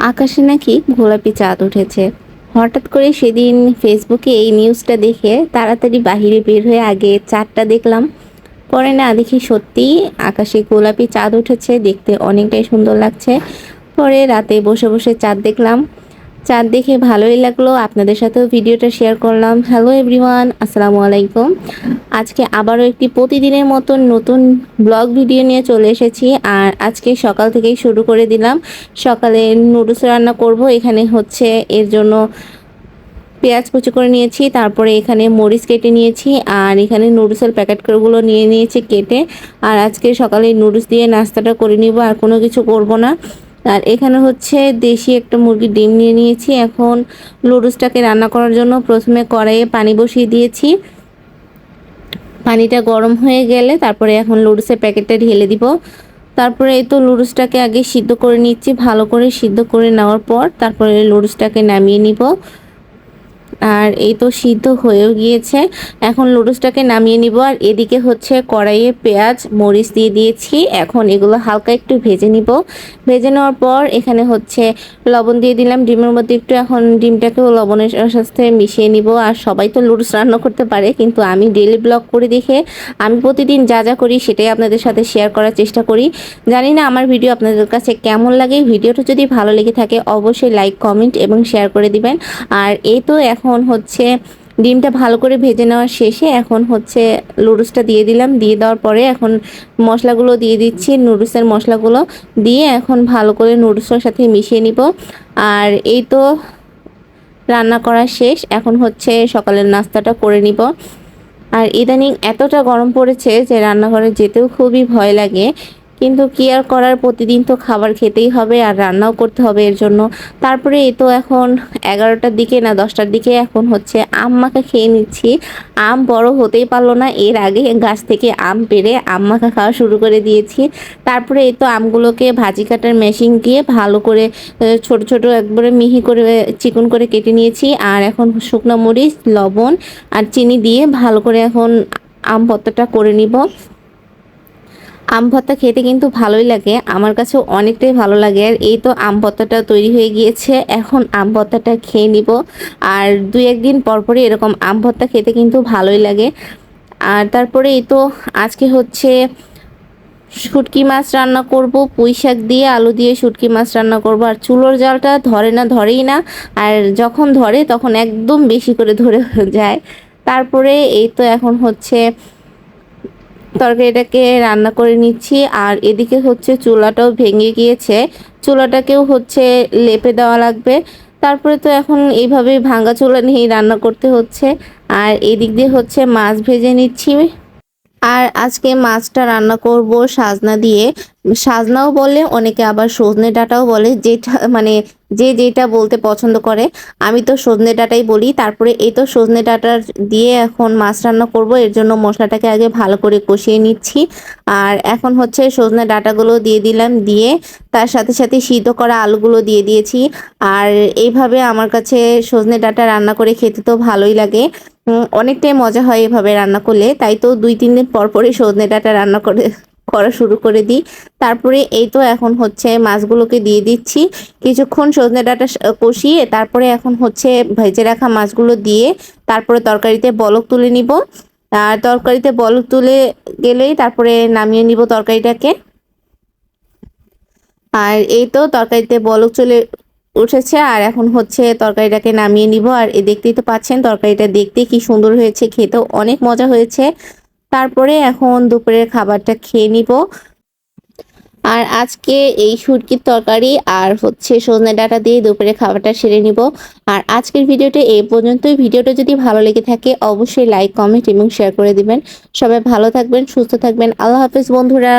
আকাশে নাকি গোলাপি চাঁদ উঠেছে। হঠাৎ করে সেদিন ফেসবুকে এই নিউজটা দেখে তাড়াতাড়ি বাহিরে বের হয়ে আগে চাঁদটা দেখলাম। পরে না দেখি সত্যি আকাশে গোলাপি চাঁদ উঠেছে, দেখতে অনেকটাই সুন্দর লাগছে। পরে রাতে বসে বসে চাঁদ দেখলাম। চাঁদ দেখে ভালোই লাগল। আপনাদের সাথেও ভিডিওটা শেয়ার করলাম। হ্যালো এভরিওয়ান আসসালামু আলাইকুম। আজকে আবারও একটি প্রতিদিনের মতন নতুন ব্লগ ভিডিও নিয়ে চলে এসেছি। আর আজকে সকাল থেকেই শুরু করে দিলাম। সকালে নুডলস রান্না করব। এখানে হচ্ছে এর জন্য পেঁয়াজ কুচি করে নিয়েছি, তারপরে এখানে মরিচ কেটে নিয়েছি, আর এখানে নুডলসের প্যাকেটগুলো নিয়ে নিয়েছি কেটে। আর আজকে সকালে নুডলস দিয়ে নাস্তাটা করে নিব, আর কোনো কিছু করব না। আর এখানে হচ্ছে দেশি একটা মুরগির ডিম নিয়ে নিয়েছি। এখন লুডুসটাকে রান্না করার জন্য প্রথমে কড়াইয়ে পানি বসিয়ে দিয়েছি। পানিটা গরম হয়ে গেলে তারপরে এখন লুডুসের প্যাকেটটা ঢেলে দিব। তারপরে এই তো লুডুসটাকে আগে সিদ্ধ করে নিচ্ছি। ভালো করে সিদ্ধ করে নেওয়ার পর তারপরে লুডুসটাকে নামিয়ে নিব। আর এই তো সিদ্ধ হয়েও গিয়েছে। এখন লুডুসটাকে নামিয়ে নিব। আর এদিকে হচ্ছে কড়াইয়ে পেঁয়াজ, মরিচ দিয়ে দিয়েছি। এখন এগুলো হালকা একটু ভেজে নিব। ভেজে নেওয়ার পর এখানে হচ্ছে লবণ দিয়ে দিলাম। ডিমের মধ্যে একটু এখন ডিমটাকেও লবণের সাথে মিশিয়ে নিব। আর সবাই তো লুডুস রান্না করতে পারে, কিন্তু আমি ডেলি ব্লগ করে দেখে আমি প্রতিদিন যা যা করি সেটাই আপনাদের সাথে শেয়ার করার চেষ্টা করি। জানি না আমার ভিডিও আপনাদের কাছে কেমন লাগে। ভিডিওটা যদি ভালো লেগে থাকে, অবশ্যই লাইক, কমেন্ট এবং শেয়ার করে দিবেন। আর এই তো এখন হচ্ছে ডিমটা ভালো করে ভেজে নেওয়ার শেষে এখন হচ্ছে লুডুসটা দিয়ে দিলাম। দিয়ে দেওয়ার পরে এখন মশলাগুলো দিয়ে দিচ্ছি, নুডলসের মশলাগুলো। দিয়ে এখন ভালো করে নুডলসের সাথে মিশিয়ে নিব। আর এই তো রান্না করা শেষ। এখন হচ্ছে সকালের নাস্তাটা করে নিব। আর ইদানিং এতটা গরম পড়েছে যে রান্নাঘরে যেতেও খুবই ভয় লাগে। কিন্তু কি আর করার? প্রতিদিন তো খাবার খেতেই হবে আর রান্নাও করতে হবে এর জন্য। তারপরে এই তো এখন এগারোটার দিকে না দশটার দিকে এখন হচ্ছে মাখা খেয়ে নিচ্ছি। আম বড় হতেই পারল না। এর আগে গাছ থেকে আম পেরে আম মাখা খাওয়া শুরু করে দিয়েছি। তারপরে এই তো আমগুলোকে ভাজি কাটার মেশিন দিয়ে ভালো করে ছোট ছোট একবারে মিহি করে, চিকন করে কেটে নিয়েছি। আর এখন শুকনো মরিচ, লবণ আর চিনি দিয়ে ভালো করে এখন আম ভর্তাটা করে নিব। আম ভর্তা খেতে কিন্তু ভালোই লাগে। আমার কাছে অনেকটাই ভালো লাগে। আর এই তো আম ভর্তাটা তৈরি হয়ে গিয়েছে। এখন আম ভর্তাটা খেয়ে নিব। আর দুই একদিন পরপরই এরকম আম ভর্তা খেতে কিন্তু ভালোই লাগে। আর তারপরে এই তো আজকে হচ্ছে শুটকি মাছ রান্না করব, পুঁই শাক দিয়ে, আলু দিয়ে শুটকি মাছ রান্না করব। আর চুলোর জালটা ধরে না ধরেই না, আর যখন ধরে তখন একদম বেশি করে ধরে যায়। তারপরে এই তো এখন হচ্ছে তরকারিটাকে রান্না করে নিচ্ছি। আর এদিকে হচ্ছে চুলাটাও ভেঙে গিয়েছে। চুলাটাকেও হচ্ছে লেপে দেওয়া লাগবে। তারপরে তো এখন এইভাবে ভাঙ্গা চুলা নিয়েই রান্না করতে হচ্ছে। আর এদিক দিয়ে হচ্ছে মাছ ভেজে নিচ্ছি। আর আজকে মাছটা রান্না করব সাজনা দিয়ে। সাজনাও বলে, অনেকে আবার সজনে ডাটাও বলে, যেটা মানে যে যেটা বলতে পছন্দ করে। আমি তো সজনে ডাটাই বলি, তারপরে এই তো সজনে ডাটার দিয়ে এখন মাছ রান্না করব। এর জন্য মশলাটাকে আগে ভালো করে কষিয়ে নিচ্ছি। আর এখন হচ্ছে সজনে ডাটাগুলো দিয়ে দিলাম, দিয়ে তার সাথে সাথে সিদ্ধ করা আলুগুলো দিয়ে দিয়েছি। আর এইভাবে আমার কাছে সজনে ডাটা রান্না করে খেতে তো ভালোই লাগে। অনেকটাই মজা হয় এভাবে রান্না করলে। তাই তো দুই, তিন দিন পর পরই সজনে ডাটা রান্না করে, করা শুরু করে দিই। তারপরে এই তো এখন হচ্ছে মাছগুলোকে দিয়ে দিচ্ছি। কিছুক্ষণ সজনে ডাটা কষিয়ে তারপরে এখন হচ্ছে ভেজে রাখা মাছগুলো দিয়ে তারপরে তরকারিতে বলক তুলে নিব। আর তরকারিতে বলক তুলে গেলেই তারপরে নামিয়ে নিব তরকারিটাকে। আর এই তো তরকারিতে বলক চলে উঠেছে আর এখন হচ্ছে তরকারিটাকে নামিয়ে নিব। আর এ দেখতেই তো পাচ্ছেন তরকারিটা দেখতে কি সুন্দর হয়েছে, খেতেও অনেক মজা হয়েছে। তারপরে এখন দুপুরের খাবারটা খেয়ে নিব। আর আজকে এই সুটকির তরকারি আর হচ্ছে সজনে ডাটা দিয়ে দুপুরে খাবারটা সেরে নিব। আর আজকের ভিডিওটা এই পর্যন্তই। ভিডিওটা যদি ভালো লেগে থাকে অবশ্যই লাইক, কমেন্ট এবং শেয়ার করে দিবেন। সবাই ভালো থাকবেন, সুস্থ থাকবেন। আল্লাহ হাফেজ বন্ধুরা।